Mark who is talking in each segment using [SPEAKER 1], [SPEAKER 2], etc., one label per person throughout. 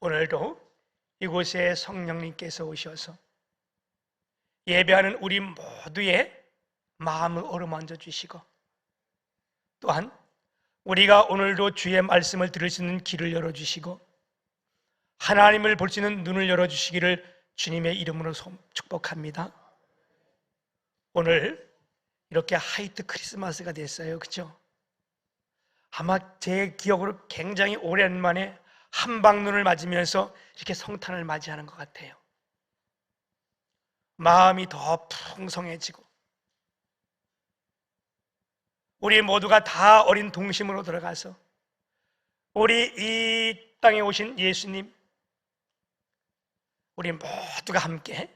[SPEAKER 1] 오늘도 이곳에 성령님께서 오셔서 예배하는 우리 모두의 마음을 어루만져 주시고 또한 우리가 오늘도 주의 말씀을 들을 수 있는 길을 열어 주시고 하나님을 볼 수 있는 눈을 열어 주시기를 주님의 이름으로 소- 축복합니다. 오늘 이렇게 하이트 크리스마스가 됐어요. 그죠? 아마 제 기억으로 굉장히 오랜만에 한방눈을 맞으면서 이렇게 성탄을 맞이하는 것 같아요. 마음이 더 풍성해지고 우리 모두가 다 어린 동심으로 들어가서 우리 이 땅에 오신 예수님 우리 모두가 함께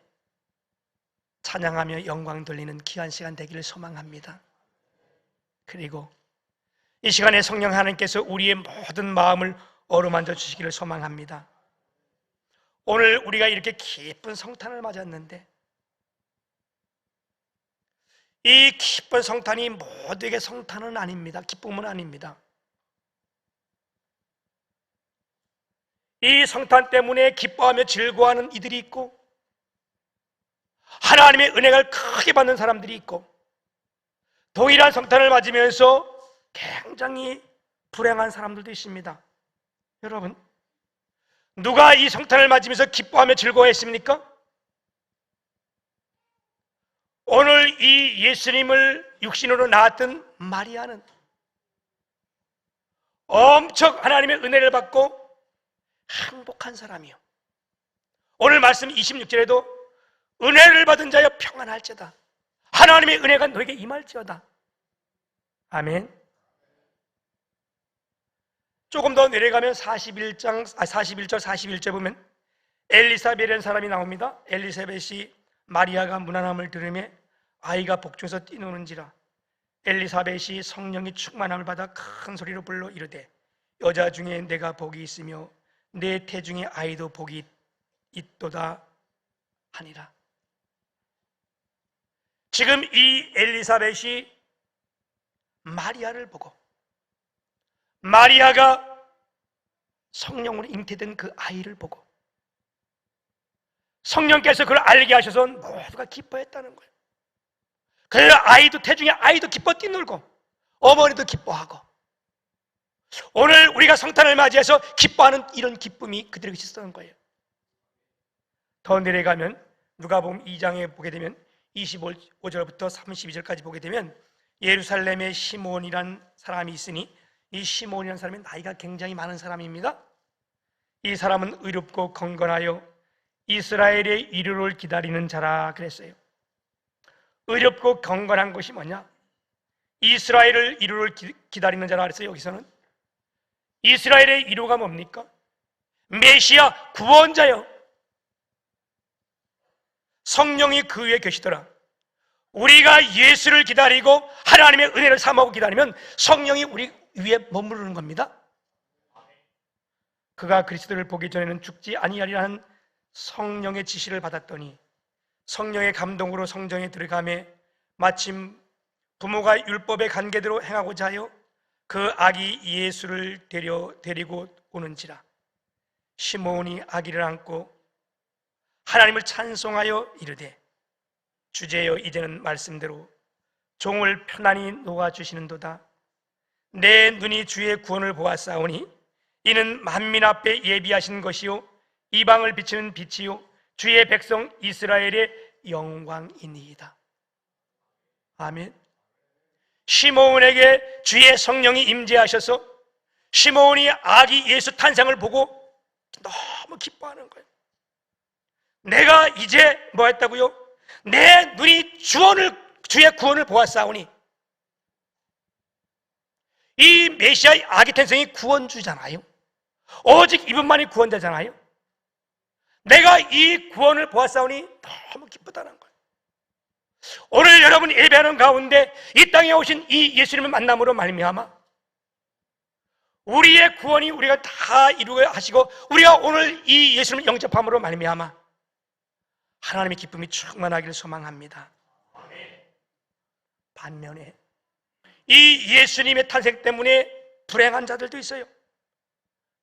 [SPEAKER 1] 찬양하며 영광 돌리는 귀한 시간 되기를 소망합니다. 그리고 이 시간에 성령 하나님께서 우리의 모든 마음을 어루만져 주시기를 소망합니다. 오늘 우리가 이렇게 기쁜 성탄을 맞았는데 이 기쁜 성탄이 모두에게 성탄은 아닙니다. 기쁨은 아닙니다. 이 성탄 때문에 기뻐하며 즐거워하는 이들이 있고 하나님의 은혜를 크게 받는 사람들이 있고 동일한 성탄을 맞으면서 굉장히 불행한 사람들도 있습니다. 여러분, 누가 이 성탄을 맞으면서 기뻐하며 즐거워했습니까? 오늘 이 예수님을 육신으로 낳았던 마리아는 엄청 하나님의 은혜를 받고 행복한 사람이요. 오늘 말씀 26절에도 은혜를 받은 자여 평안할지어다. 하나님의 은혜가 너에게 임할지어다. 아멘. 조금 더 내려가면 41장, 아, 41절, 41절 보면 엘리사벳이라는 사람이 나옵니다. 엘리사벳이 마리아가 무난함을 들으며 아이가 복중에서 뛰노는지라 엘리사벳이 성령이 충만함을 받아 큰 소리로 불러 이르되 여자 중에 내가 복이 있으며 내 태중에 아이도 복이 있도다 하니라. 지금 이 엘리사벳이 마리아를 보고 마리아가 성령으로 잉태된 그 아이를 보고 성령께서 그걸 알게 하셔서 모두가 기뻐했다는 거예요. 그래서 아이도 태중에 아이도 기뻐 뛰놀고 어머니도 기뻐하고 오늘 우리가 성탄을 맞이해서 기뻐하는 이런 기쁨이 그들에게 있었던 거예요. 더 내려가면 누가복음 2장에 보게 되면 25절부터 32절까지 보게 되면 예루살렘에 시몬이란 사람이 있으니 이 시몬이라는 사람이 나이가 굉장히 많은 사람입니다. 이 사람은 의롭고 건건하여 이스라엘의 이르를 기다리는 자라 그랬어요. 의롭고 건건한 것이 뭐냐? 이스라엘을 이루를 기다리는 자라 그랬어요. 여기서는 이스라엘의 이루가 뭡니까? 메시아 구원자요. 성령이 그 위에 계시더라. 우리가 예수를 기다리고 하나님의 은혜를 삼하고 기다리면 성령이 우리 위에 머무르는 겁니다. 그가 그리스도를 보기 전에는 죽지 아니하리라는 성령의 지시를 받았더니 성령의 감동으로 성전에 들어가매 마침 부모가 율법의 관계대로 행하고자 하여 그 아기 예수를 데려 데리고 오는지라 시몬이 아기를 안고 하나님을 찬송하여 이르되 주제여 이제는 말씀대로 종을 편안히 놓아 주시는도다 내 눈이 주의 구원을 보았사오니 이는 만민 앞에 예비하신 것이요 이방을 비치는 빛이요 주의 백성 이스라엘의 영광이니이다. 아멘. 시몬에게 주의 성령이 임재하셔서 시몬이 아기 예수 탄생을 보고 너무 기뻐하는 거예요. 내가 이제 뭐 했다고요? 내 눈이 주원을 주의 구원을 보았사오니 이 메시아의 아기 탄생이 구원주잖아요. 오직 이분만이 구원자잖아요. 내가 이 구원을 보았사오니 너무 기쁘다는 거예요. 오늘 여러분 예배하는 가운데 이 땅에 오신 이 예수님을 만남으로 말미암아 우리의 구원이 우리가 다 이루게 하시고 우리가 오늘 이 예수님을 영접함으로 말미암아 하나님의 기쁨이 충만하기를 소망합니다. 반면에 이 예수님의 탄생 때문에 불행한 자들도 있어요.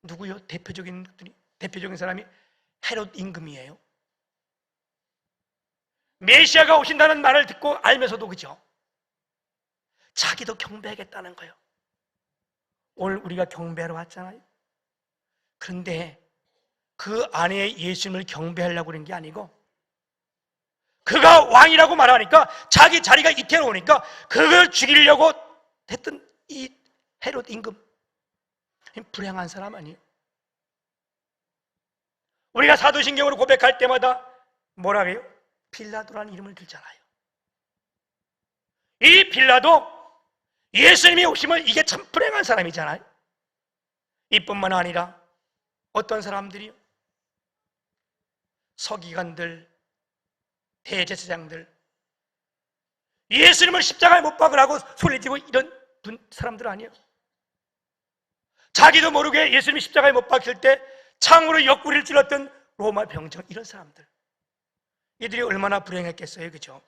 [SPEAKER 1] 누구요? 대표적인 것들이 대표적인 사람이 헤롯 임금이에요. 메시아가 오신다는 말을 듣고 알면서도 그죠? 자기도 경배하겠다는 거예요. 오늘 우리가 경배하러 왔잖아요. 그런데 그 안에 예수님을 경배하려고 그런 게 아니고 그가 왕이라고 말하니까 자기 자리가 이태로우니까 그걸 죽이려고 했던 이 헤롯 임금 불행한 사람 아니에요. 우리가 사도신경으로 고백할 때마다 뭐라 그래요? 빌라도라는 이름을 들잖아요. 이 빌라도 예수님이 오시면 이게 참 불행한 사람이잖아요. 이뿐만 아니라 어떤 사람들이요? 서기관들, 대제사장들, 예수님을 십자가에 못 박으라고 소리지고 이런 분, 사람들 아니에요. 자기도 모르게 예수님이 십자가에 못 박힐 때 창으로 옆구리를 찔렀던 로마 병정 이런 사람들. 이들이 얼마나 불행했겠어요, 그죠?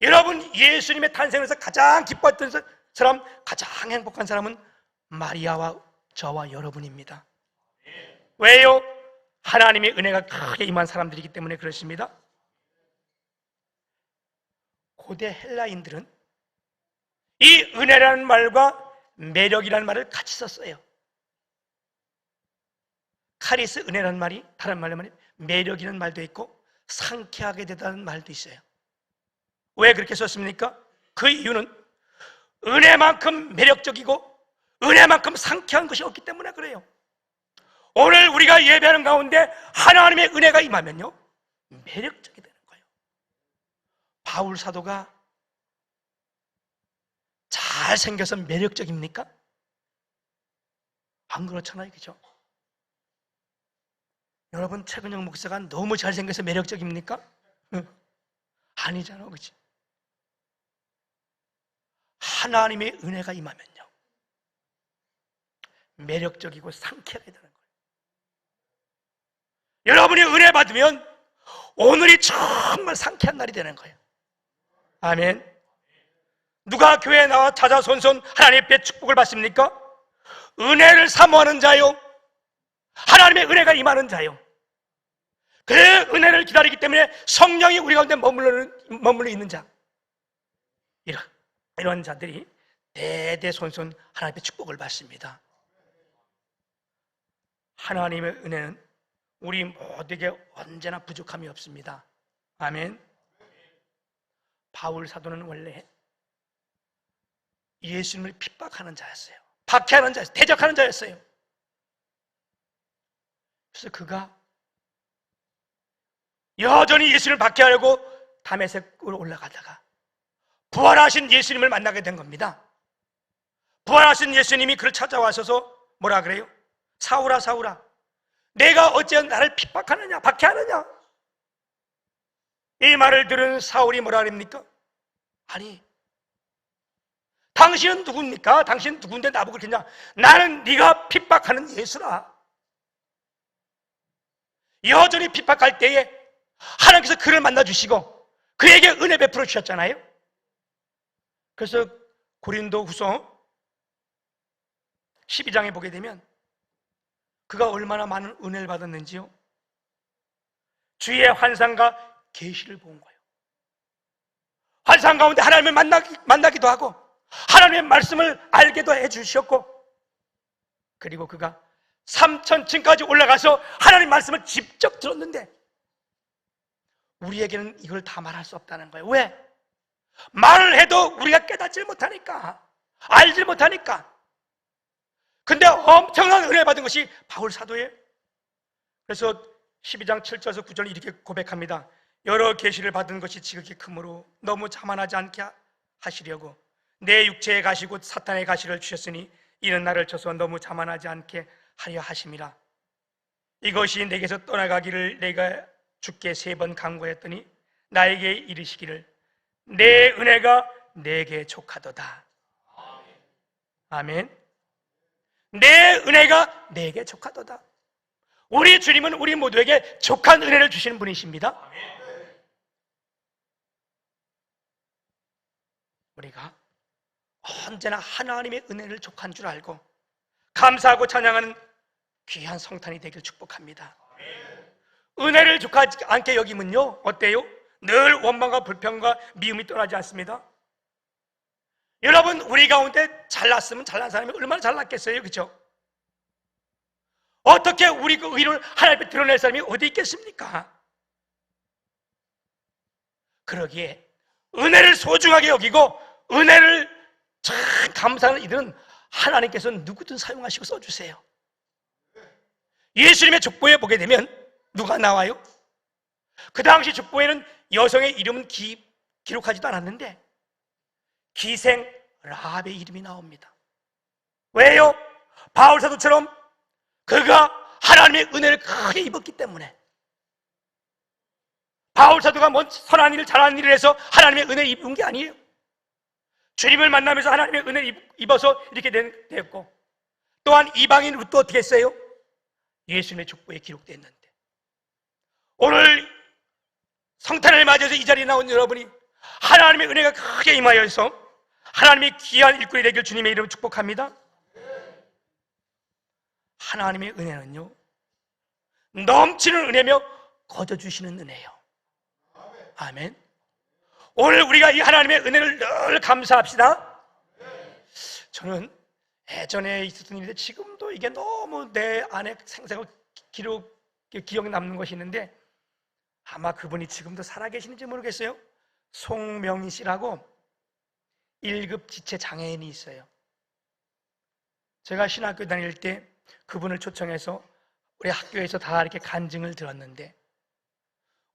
[SPEAKER 1] 여러분 예수님의 탄생에서 가장 기뻤던 사람, 가장 행복한 사람은 마리아와 저와 여러분입니다. 왜요? 하나님의 은혜가 크게 임한 사람들이기 때문에 그렇습니다. 고대 헬라인들은 이 은혜라는 말과 매력이라는 말을 같이 썼어요. 카리스 은혜라는 말이 다른 말로 말하면 매력이라는 말도 있고 상쾌하게 되다는 말도 있어요. 왜 그렇게 썼습니까? 그 이유는 은혜만큼 매력적이고 은혜만큼 상쾌한 것이 없기 때문에 그래요. 오늘 우리가 예배하는 가운데 하나님의 은혜가 임하면요. 매력적이 되는 거예요. 바울 사도가 잘생겨서 매력적입니까? 안 그렇잖아요. 그죠? 여러분, 최근영 목사가 너무 잘생겨서 매력적입니까? 아니잖아. 그치? 하나님의 은혜가 임하면요. 매력적이고 상쾌하게 되는 거예요. 여러분이 은혜 받으면 오늘이 정말 상쾌한 날이 되는 거예요. 아멘. 누가 교회에 나와 찾아손손 하나님의 앞에 축복을 받습니까? 은혜를 사모하는 자요. 하나님의 은혜가 임하는 자요. 그 은혜를 기다리기 때문에 성령이 우리 가운데 머물러, 머물러 있는 자. 이런, 이런 자들이 대대손손 하나님의 축복을 받습니다. 하나님의 은혜는 우리 모두에게 언제나 부족함이 없습니다. 아멘. 바울 사도는 원래 예수님을 핍박하는 자였어요. 박해하는 자였어요. 대적하는 자였어요. 그래서 그가 여전히 예수님을 박해하려고 담에색으로 올라가다가 부활하신 예수님을 만나게 된 겁니다. 부활하신 예수님이 그를 찾아와셔서 뭐라 그래요? 사울아 사울아 내가 어째 나를 핍박하느냐 박해하느냐 이 말을 들은 사울이 뭐라 그럽니까? 아니 당신은 누굽니까? 당신은 누군데 나보고 그러냐? 나는 네가 핍박하는 예수라. 여전히 핍박할 때에 하나님께서 그를 만나 주시고 그에게 은혜 베풀어 주셨잖아요. 그래서 고린도 후서 12장에 보게 되면 그가 얼마나 많은 은혜를 받았는지요. 주의 환상과 계시를 본 거예요. 환상 가운데 하나님을 만나기, 만나기도 하고 하나님의 말씀을 알게도 해주셨고 그리고 그가 3천층까지 올라가서 하나님 말씀을 직접 들었는데 우리에게는 이걸 다 말할 수 없다는 거예요. 왜? 말을 해도 우리가 깨닫지 못하니까 알지 못하니까 근데 엄청난 은혜 받은 것이 바울 사도예요. 그래서 12장 7절에서 9절 이렇게 고백합니다. 여러 계시를 받은 것이 지극히 크므로 너무 자만하지 않게 하시려고 내 육체의 가시 곧 사탄의 가시를 주셨으니 이는 나를 쳐서 너무 자만하지 않게 하려 하심이라. 이것이 내게서 떠나가기를 내가 죽게 세번 강구했더니 나에게 이르시기를 내 은혜가 내게 족하도다. 아멘. 내 은혜가 내게 족하도다. 우리 주님은 우리 모두에게 족한 은혜를 주시는 분이십니다. 우리가 언제나 하나님의 은혜를 족한 줄 알고 감사하고 찬양하는 귀한 성탄이 되길 축복합니다. 은혜를 족하지 않게 여기면요 어때요? 늘 원망과 불평과 미움이 떠나지 않습니다. 여러분 우리 가운데 잘났으면 잘난 사람이 얼마나 잘났겠어요, 그렇죠? 어떻게 우리 그 의를 하나님 앞에 드러낼 사람이 어디 있겠습니까? 그러기에 은혜를 소중하게 여기고 은혜를 참 감사하는 이들은 하나님께서 누구든 사용하시고 써주세요. 예수님의 족보에 보게 되면 누가 나와요? 그 당시 족보에는 여성의 이름은 기, 기록하지도 않았는데 기생 라합의 이름이 나옵니다. 왜요? 바울 사도처럼 그가 하나님의 은혜를 크게 입었기 때문에 바울 사도가 뭔 선한 일을 잘하는 일을 해서 하나님의 은혜를 입은 게 아니에요. 주님을 만나면서 하나님의 은혜를 입어서 이렇게 된- 됐고 또한 이방인 룻도 어떻게 했어요? 예수님의 족보에 기록됐는데 오늘 성탄을 맞이해서 이 자리에 나온 여러분이 하나님의 은혜가 크게 임하여서 하나님의 귀한 일꾼이 되길 주님의 이름으로 축복합니다. 하나님의 은혜는요 넘치는 은혜며 거저 주시는 은혜요. 아멘. 오늘 우리가 이 하나님의 은혜를 늘 감사합시다. 저는 예전에 있었던 일인데 지금도 이게 너무 내 안에 생생하고 기록 기억에 남는 것이 있는데 아마 그분이 지금도 살아계시는지 모르겠어요. 송명희 씨라고 1급 지체 장애인이 있어요. 제가 신학교 다닐 때 그분을 초청해서 우리 학교에서 다 이렇게 간증을 들었는데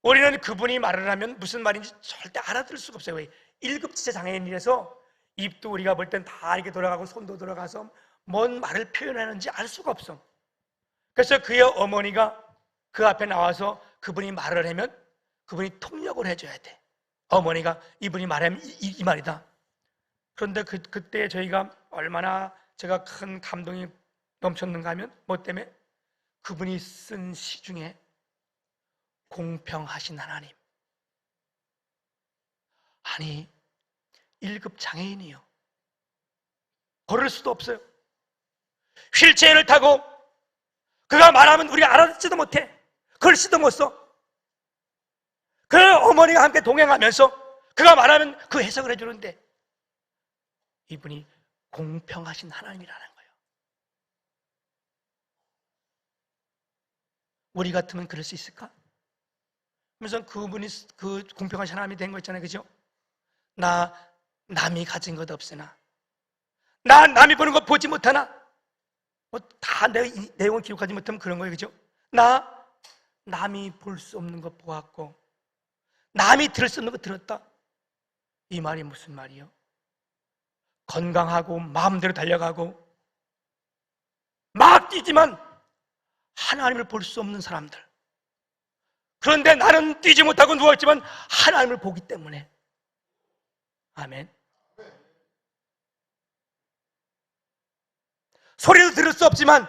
[SPEAKER 1] 우리는 그분이 말을 하면 무슨 말인지 절대 알아들을 수가 없어요. 왜? 1급 지체 장애인이라서 입도 우리가 볼 땐 다 이렇게 돌아가고 손도 돌아가서 뭔 말을 표현하는지 알 수가 없어. 그래서 그의 어머니가 그 앞에 나와서 그분이 말을 하면 그분이 통역을 해줘야 돼. 어머니가 이분이 말하면 이, 이- 이 말이다. 그런데 그, 그때 저희가 얼마나 제가 큰 감동이 넘쳤는가 하면 뭐 때문에 그분이 쓴 시 중에 공평하신 하나님. 아니, 1급 장애인이요. 걸을 수도 없어요. 휠체어를 타고 그가 말하면 우리가 알아듣지도 못해. 글씨도 못 써. 그 어머니가 함께 동행하면서 그가 말하면 그 해석을 해주는데 이분이 공평하신 하나님이라는 거예요. 우리 같으면 그럴 수 있을까? 그래서 그분이 그 공평하신 하나님이 된 거 있잖아요. 그죠? 나 남이 가진 것 없으나 나 남이 보는 것 보지 못하나 뭐다 내용을 기록하지 못하면 그런 거예요. 그죠? 나 남이 볼 수 없는 것 보았고 남이 들을 수 없는 것 들었다. 이 말이 무슨 말이요? 건강하고 마음대로 달려가고 막 뛰지만 하나님을 볼 수 없는 사람들. 그런데 나는 뛰지 못하고 누워있지만 하나님을 보기 때문에. 아멘. 소리도 들을 수 없지만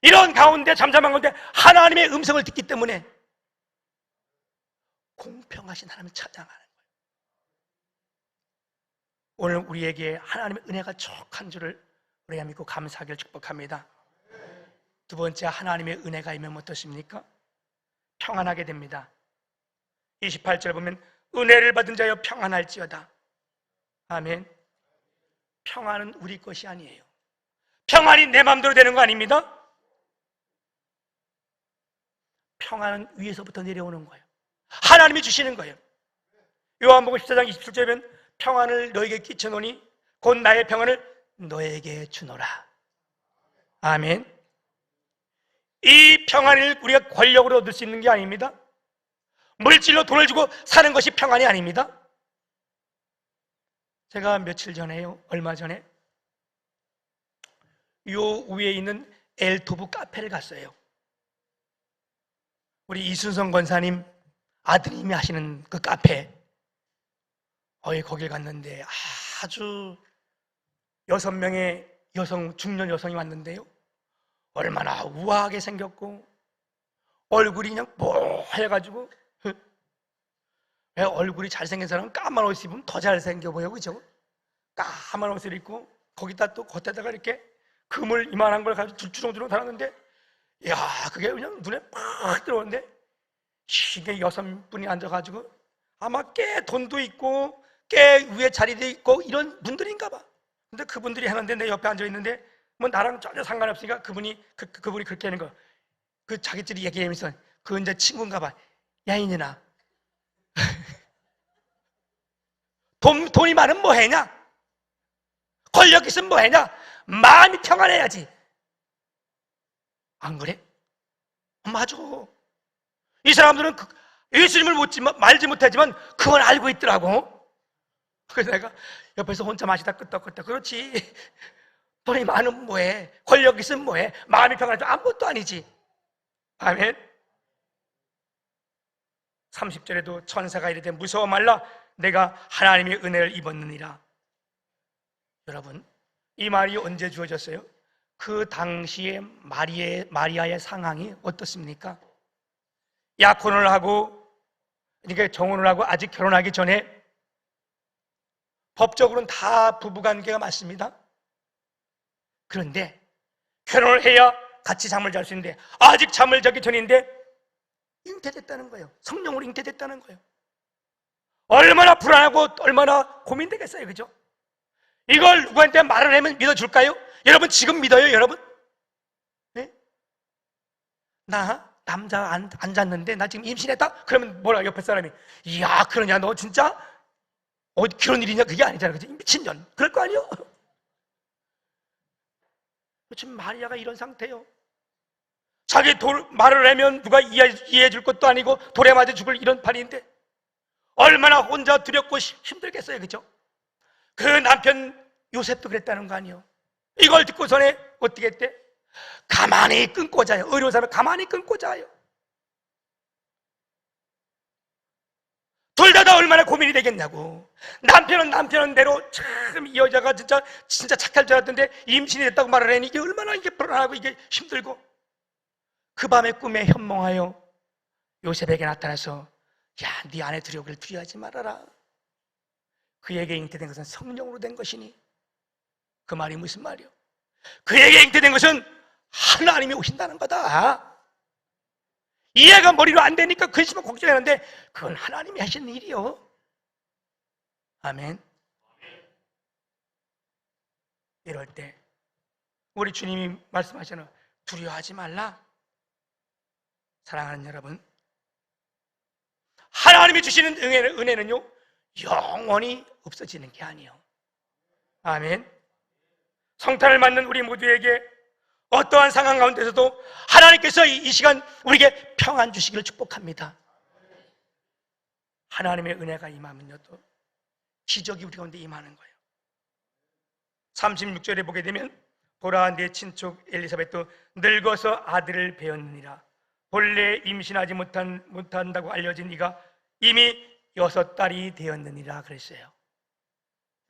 [SPEAKER 1] 이런 가운데 잠잠한 가운데 하나님의 음성을 듣기 때문에 공평하신 하나님을 찾아가는 거예요. 오늘 우리에게 하나님의 은혜가 촉한 줄을 우리가 믿고 감사하기를 축복합니다. 두 번째 하나님의 은혜가 임하면 어떠십니까? 평안하게 됩니다. 28절 보면 은혜를 받은 자여 평안할지어다. 아멘. 평안은 우리 것이 아니에요. 평안이 내 마음대로 되는 거 아닙니다. 평안은 위에서부터 내려오는 거예요. 하나님이 주시는 거예요. 요한복음 14장 27절에 보면 평안을 너에게 끼쳐노니 곧 나의 평안을 너에게 주노라. 아멘. 이 평안을 우리가 권력으로 얻을 수 있는 게 아닙니다. 물질로 돈을 주고 사는 것이 평안이 아닙니다. 제가 며칠 전에요, 얼마 전에 요 위에 있는 엘토브 카페를 갔어요. 우리 이순성 권사님 아드님이 하시는 그 카페. 어이 거길 갔는데 아주 여섯 명의 여성 중년 여성이 왔는데요. 얼마나 우아하게 생겼고 얼굴이 그냥 뽀해가지고 왜 얼굴이 잘생긴 사람은 까만 옷 입으면 더 잘생겨 보여 그죠? 까만 옷을 입고 거기다 또 겉에다가 이렇게 금을 이만한 걸 가지고 주렁주렁 달았는데 야 그게 그냥 눈에 팍 들어오는데 이게 여섯 분이 앉아가지고 아마 꽤 돈도 있고 꽤 위에 자리도 있고 이런 분들인가 봐 근데 그분들이 하는데 내 옆에 앉아 있는데 뭐 나랑 전혀 상관없으니까 그분이 그, 그, 그분이 그렇게 하는 거 그 자기들이 얘기하면서 그 이제 친구인가 봐야 이년아 돈, 돈이 많으면 뭐 해냐? 권력 있으면 뭐 해냐? 마음이 평안해야지. 안 그래? 맞아. 이 사람들은 그, 예수님을 묻지, 말지 못하지만 그걸 알고 있더라고. 그래서 내가 옆에서 혼자 마시다 끄떡끄떡. 그렇지. 돈이 많으면 뭐해? 권력 있으면 뭐해? 마음이 평안하지 아무것도 아니지. 아멘. 30절에도 천사가 이르되 무서워 말라 내가 하나님의 은혜를 입었느니라. 여러분, 이 말이 언제 주어졌어요? 그 당시에 마리의, 마리아의 상황이 어떻습니까? 약혼을 하고, 그러니까 정혼을 하고 아직 결혼하기 전에 법적으로는 다 부부관계가 맞습니다. 그런데 결혼을 해야 같이 잠을 잘 수 있는데 아직 잠을 자기 전인데 잉태됐다는 거예요. 성령으로 잉태됐다는 거예요. 얼마나 불안하고 얼마나 고민되겠어요. 그죠? 이걸 누구한테 말을 하면 믿어줄까요? 여러분 지금 믿어요, 여러분? 네? 나 남자 안, 앉았는데 나 지금 임신했다? 그러면 뭐라 옆에 사람이 이야 그러냐 너 진짜 어디 그런 일이냐 그게 아니잖아 그지? 미친년 그럴 거 아니요? 지금 마리아가 이런 상태요 자기 돌, 말을 하면 누가 이해, 이해해 줄 것도 아니고 돌에 맞아 죽을 이런 판인데 얼마나 혼자 두렵고 힘들겠어요 그죠? 그 남편 요셉도 그랬다는 거 아니에요 이걸 듣고서는 어떻게 했대? 가만히 끊고 자요 의료사람 가만히 끊고 자요 둘다다 얼마나 고민이 되겠냐고 남편은 남편은 대로 참 이 여자가 진짜 진짜 착할 줄 알았던데 임신이 됐다고 말을 하니 이게 얼마나 이게 불안하고 이게 힘들고 그 밤에 꿈에 현몽하여 요셉에게 나타나서 야, 네 아내 두려움을 두려워하지 말아라. 그에게 잉태된 것은 성령으로 된 것이니 그 말이 무슨 말이요? 그에게 잉태된 것은 하나님이 오신다는 거다. 이해가 머리로 안 되니까 근심을 걱정하는데 그건 하나님이 하신 일이요. 아멘. 이럴 때 우리 주님이 말씀하시는 두려워하지 말라. 사랑하는 여러분, 하나님이 주시는 은혜는, 은혜는요, 영원히 없어지는 게 아니에요. 아멘. 성탄을 맞는 우리 모두에게 어떠한 상황 가운데서도 하나님께서 이, 이 시간 우리에게 평안 주시기를 축복합니다. 하나님의 은혜가 임하면요, 또 기적이 우리 가운데 임하는 거예요. 36절에 보게 되면 보라 내 친척 엘리사벳도 늙어서 아들을 배웠느니라. 본래 임신하지 못한, 못한다고 알려진 이가 이미 여섯 달이 되었느니라 그랬어요.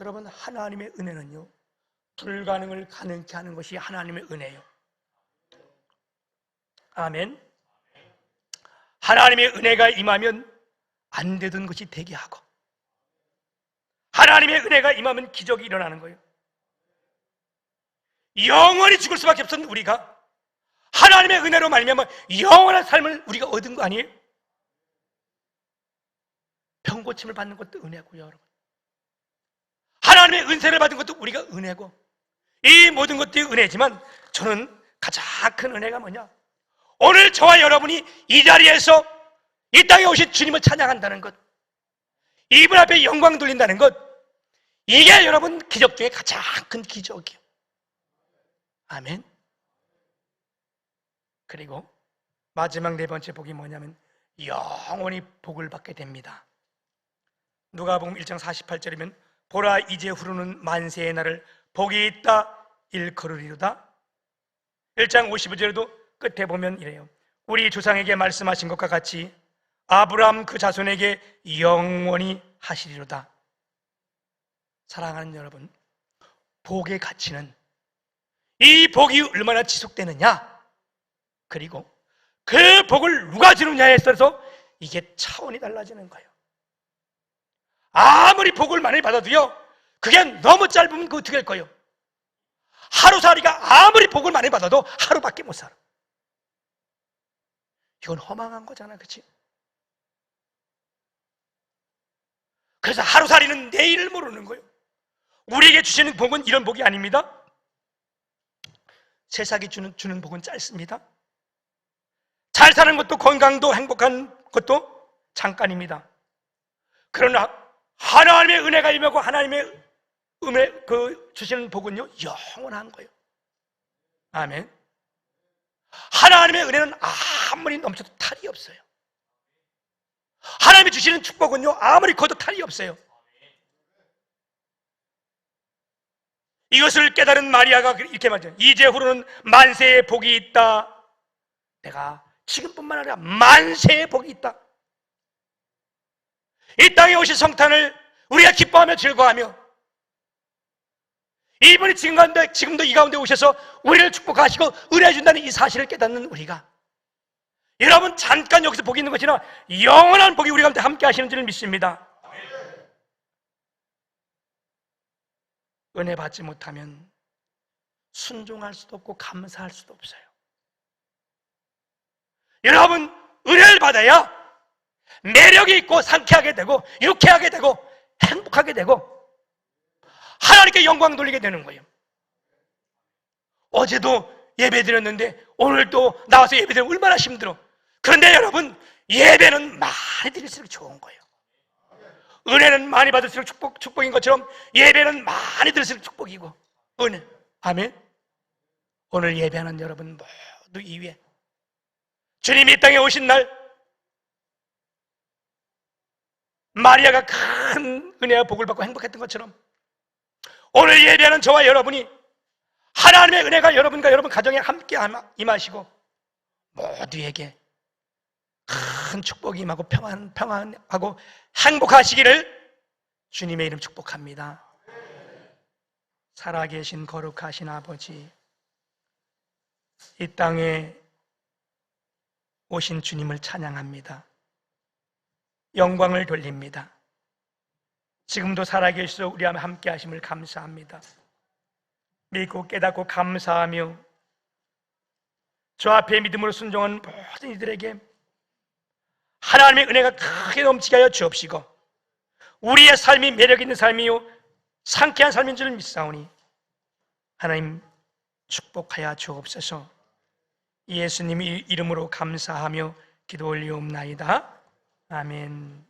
[SPEAKER 1] 여러분, 하나님의 은혜는요, 불가능을 가능케 하는 것이 하나님의 은혜예요. 아멘. 하나님의 은혜가 임하면 안 되던 것이 되게 하고, 하나님의 은혜가 임하면 기적이 일어나는 거예요. 영원히 죽을 수밖에 없었던 우리가 하나님의 은혜로 말미암아 영원한 삶을 우리가 얻은 거 아니에요? 병 고침을 받는 것도 은혜고요, 여러분. 하나님의 은혜를 받은 것도 우리가 은혜고 이 모든 것들이 은혜지만 저는 가장 큰 은혜가 뭐냐? 오늘 저와 여러분이 이 자리에서 이 땅에 오신 주님을 찬양한다는 것, 이분 앞에 영광 돌린다는 것, 이게 여러분 기적 중에 가장 큰 기적이에요. 아멘. 그리고 마지막 네 번째 복이 뭐냐면 영원히 복을 받게 됩니다. 누가복음 1장 48절이면 보라 이제 후로는 만세의 날을 복이 있다 일컬으리로다. 1장 55절에도 끝에 보면 이래요. 우리 조상에게 말씀하신 것과 같이 아브라함 그 자손에게 영원히 하시리로다. 사랑하는 여러분, 복의 가치는 이 복이 얼마나 지속되느냐? 그리고 그 복을 누가 주느냐에 있어서 이게 차원이 달라지는 거예요. 아무리 복을 많이 받아도요, 그게 너무 짧으면 그 어떻게 할 거예요? 하루살이가 아무리 복을 많이 받아도 하루밖에 못 살아. 이건 허망한 거잖아, 그치? 그래서 하루살이는 내일을 모르는 거예요. 우리에게 주시는 복은 이런 복이 아닙니다. 세상이 주는, 주는 복은 짧습니다. 잘 사는 것도 건강도 행복한 것도 잠깐입니다. 그러나 하나님의 은혜가 임하고 하나님의 은혜 그 주시는 복은요 영원한 거예요. 아멘. 하나님의 은혜는 아무리 넘쳐도 탈이 없어요. 하나님이 주시는 축복은요 아무리 커도 탈이 없어요. 이것을 깨달은 마리아가 이렇게 말해요. 이제후로는 만세의 복이 있다. 내가 지금뿐만 아니라 만세의 복이 있다. 이 땅에 오신 성탄을 우리가 기뻐하며 즐거워하며 이분이 지금 가운데, 지금도 이 가운데 오셔서 우리를 축복하시고 은혜 준다는 이 사실을 깨닫는 우리가 여러분 잠깐 여기서 복이 있는 것이나 영원한 복이 우리 가운데 함께 하시는 줄을 믿습니다. 은혜 받지 못하면 순종할 수도 없고 감사할 수도 없어요. 여러분, 은혜를 받아야 매력이 있고 상쾌하게 되고 유쾌하게 되고 행복하게 되고 하나님께 영광 돌리게 되는 거예요. 어제도 예배 드렸는데 오늘도 나와서 예배 드리면 얼마나 힘들어. 그런데 여러분, 예배는 많이 드릴수록 좋은 거예요. 은혜는 많이 받을수록 축복, 축복인 것처럼 예배는 많이 들을수록 축복이고 은혜. 아멘. 오늘 예배하는 여러분 모두 이 위에 주님이 이 땅에 오신 날 마리아가 큰 은혜와 복을 받고 행복했던 것처럼 오늘 예배하는 저와 여러분이 하나님의 은혜가 여러분과 여러분 가정에 함께 임하시고 모두에게 큰 축복이 임하고 평안, 평안하고 행복하시기를 주님의 이름 축복합니다. 살아계신 거룩하신 아버지, 이 땅에 오신 주님을 찬양합니다. 영광을 돌립니다. 지금도 살아계시서 우리와 함께 하심을 감사합니다. 믿고 깨닫고 감사하며 저 앞에 믿음으로 순종한 모든 이들에게 하나님의 은혜가 크게 넘치게 하여 주옵시고 우리의 삶이 매력 있는 삶이요 상쾌한 삶인 줄 믿사오니 하나님 축복하여 주옵소서. 예수님 이름으로 감사하며 기도 올리옵나이다. 아멘